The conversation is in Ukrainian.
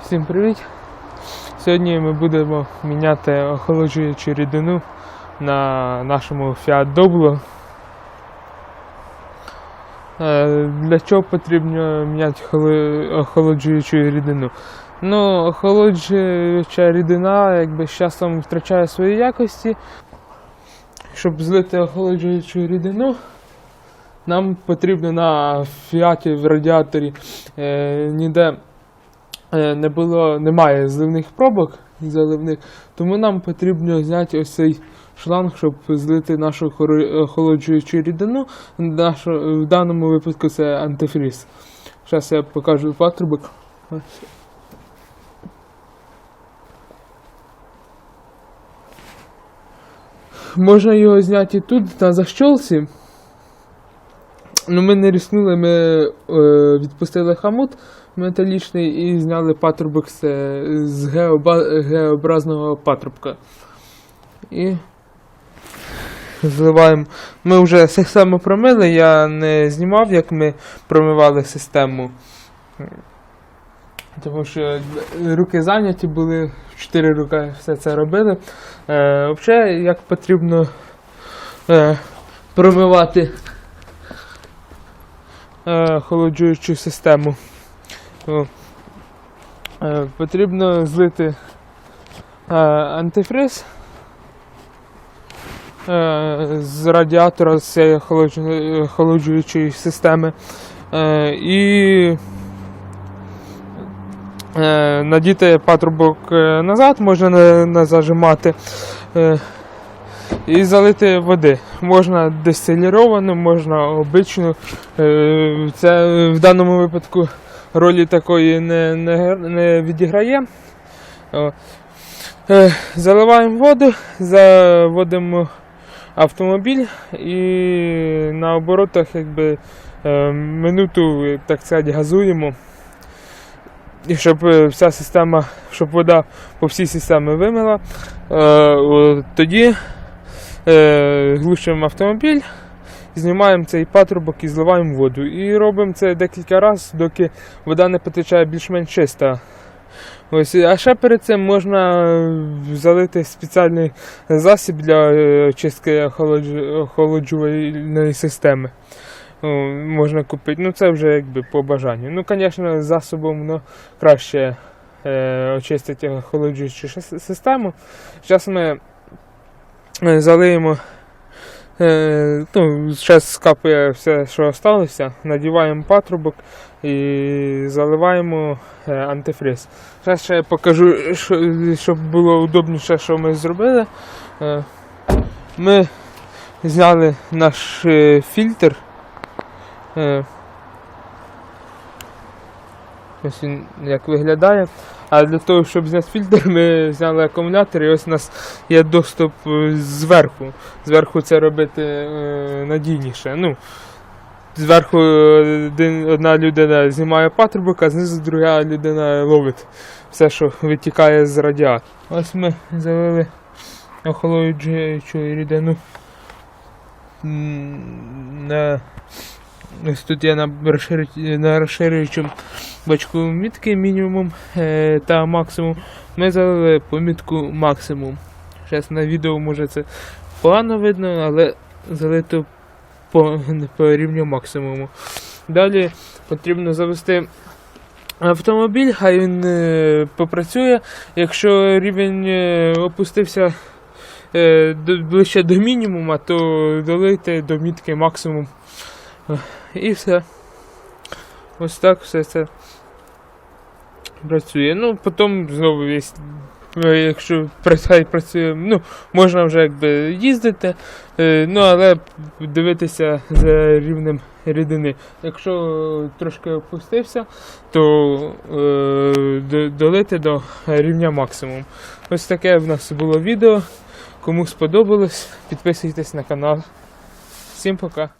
Всім привіт! Сьогодні ми будемо міняти охолоджуючу рідину на нашому Fiat Doblo. Е, Для чого потрібно міняти охолоджуючу рідину? Ну, охолоджуюча рідина якби з часом втрачає свої якості. Щоб злити охолоджуючу рідину, нам потрібно на фіаті в радіаторі е, ніде не було, немає зливних пробок заливних, тому нам потрібно зняти ось цей шланг, щоб злити нашу охолоджуючу рідину. Нашу, в даному випадку це антифріз. Зараз я покажу патрубок. Можна його зняти тут, на защолці. Ну, ми не ріснули, ми е, відпустили хамут металічний і зняли патрубок з, геобразного патрубка. І зливаємо. Ми вже систему промили, я не знімав, як ми промивали систему. Тому що руки зайняті були, в чотири руки все це робили. Е, взагалі, як потрібно е, промивати е, охолоджуючу систему. О, е, потрібно злити е, антифриз е, з радіатора з цієї охолоджуючої системи і надіти патрубок назад, можна не, зажимати. І залити води. Можна дистиліровану, можна обичну. Це в даному випадку ролі такої не, не, не відіграє. Е, Заливаємо воду, заводимо автомобіль і на оборотах якби, е, минуту, так сказати, газуємо. І щоб е, вся система, щоб вода по всій системі вимила. Тоді глушимо автомобіль, знімаємо цей патрубок і зливаємо воду. І робимо це декілька разів, доки вода не потече більш-менш чиста. Ось, а ще перед цим можна е, залити спеціальний засіб для е, охолоджу- охолоджувальної системи. Можна купити. Ну це вже якби по бажанню. Ну, звісно, засобом воно краще е, очистить охолоджуючу систему. Зараз ми е, залиємо. Е, ну, зараз скапує все, що залишилося, надіваємо патрубок і заливаємо е, антифриз. Зараз ще я покажу, що, щоб було удобніше, що ми зробили. Е, ми зняли наш фільтр. Ось він як виглядає. А для того, щоб зняти фільтр, ми зняли акумулятор, і ось у нас є доступ е, зверху. Зверху це робити е, надійніше. Ну, зверху один, одна людина знімає патрубок, а знизу друга людина ловить все, що витікає з радіатора. Ось ми залили охолоджуючу рідину. На, тут я на, на розширюючому бачку мітки мінімум е, та максимум. Ми залили помітку максимум. Зараз на відео може це погано видно, але залито по, по рівню максимуму. Далі потрібно завести автомобіль, хай він е, попрацює. Якщо рівень е, опустився ближче до мінімума, то долийте до мітки максимум. І все. Ось так все це працює. Ну, потім знову є. е, Якщо пра- працює, ну, можна вже якби їздити, е, ну але дивитися за рівнем рідини. Якщо трошки опустився, то е, долити до рівня максимум. Ось таке в нас було відео. Кому сподобалось, підписуйтесь на канал. Всім пока!